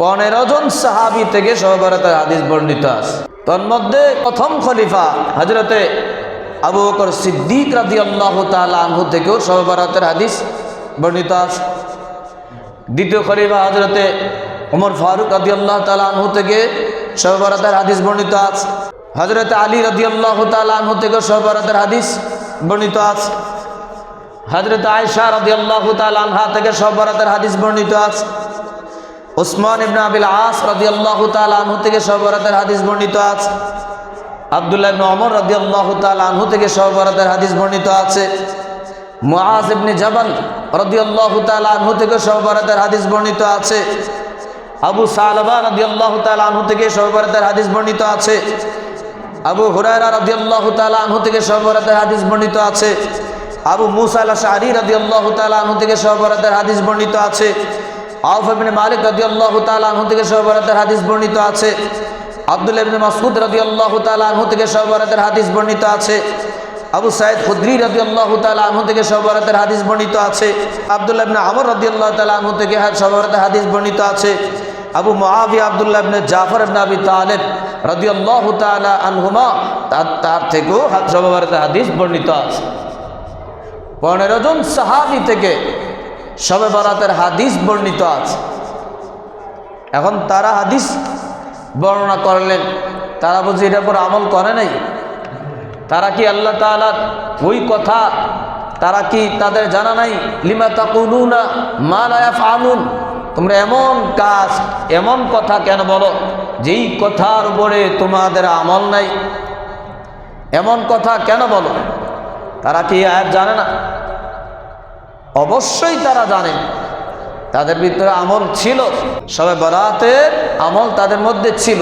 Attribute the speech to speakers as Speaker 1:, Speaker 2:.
Speaker 1: পনেরো জন সাহাবি থেকে সহবরতের হাদিস বর্ণিত আছে। তন্মধ্যে প্রথম খলিফা হজরতে আবু বকর সিদ্দিক রাদি আল্লাহ আনহু থেকেও সহবরতের হাদিস বর্ণিত আছে। দ্বিতীয় খলিফা হজরতে ওমর ফারুক রাদি আল্লাহ আনহু থেকে সহবরতের হাদিস বর্ণিত আছে। হজরতে আলী রাদি আল্লাহ আনহু থেকে সহবরতের হাদিস বর্ণিত আছে। হজরত আয়সা রাদি আল্লাহ আনহা থেকে সহবরতের হাদিস বর্ণিত আছে। ওসমান ইবনে আবিল আস রাদিয়াল্লাহু তাআলা আনহু থেকে সহবরাতের হাদিস বর্ণিত আছে। আব্দুল্লাহ ইবনে ওমর রাদিয়াল্লাহু তাআলা আনহু থেকে সহবরাতের হাদিস বর্ণিত আছে। মুআজ ইবনে জাবাল রাদিয়াল্লাহু তাআলা আনহু থেকে সহবরাতের হাদিস বর্ণিত আছে। আবু সালবা রাদিয়াল্লাহু তাআলা আনহু থেকে সহবরাতের হাদিস বর্ণিত আছে। আবু হুরায়রা রাদিয়াল্লাহু তাআলা আনহু থেকে সহবরাতের হাদিস বর্ণিত আছে। আবু মুসা আল আশআরি রাদিয়াল্লাহু তাআলা আনহু থেকে সহবরাতের হাদিস বর্ণিত আছে। আউফ ইবনে মালিক রাদিয়াল্লাহু তাআলা আনহু থেকে সহবরাতের হাদিস বর্ণিত আছে। আব্দুল্লাহ ইবনে মাসউদ রাদিয়াল্লাহু তাআলা আনহু থেকে সহবরাতের হাদিস বর্ণিত আছে। আবু সাইদ খুদরি রাদিয়াল্লাহু তাআলা আনহু থেকে সহবরাতের হাদিস বর্ণিত আছে। আব্দুল্লাহ ইবনে আমর রাদিয়াল্লাহু তাআলা আনহু থেকে সহবরাতের হাদিস বর্ণিত আছে। আবু মুআবিয়া আব্দুল্লাহ ইবনে জাফর ইবনে আবি তালেব রাদিয়াল্লাহু তাআলা আনহুমা তার থেকেও সহবরাতের হাদিস বর্ণিত আছে। পনেরো জন সাহাবি থেকে সবে বরাতের হাদিস বর্ণিত আছে। এখন তারা হাদিস বর্ণনা করলেন, তারা বুঝি এটার পর আমল করে নাই? তারা কি আল্লাহ তালার ওই কথা, তারা কি তাদের জানা নাই? লিমা তাকুলুনা মা লায়া ফালুন তোমরা এমন কাজ, এমন কথা কেন বলো, যেই কথার উপরে তোমাদের আমল নাই? এমন কথা কেন বলো? তারা কি আয়াত জানে না? অবশ্যই তারা জানেন তাদের ভিতরে আমল ছিল। সবে বরাতের আমল তাদের মধ্যে ছিল।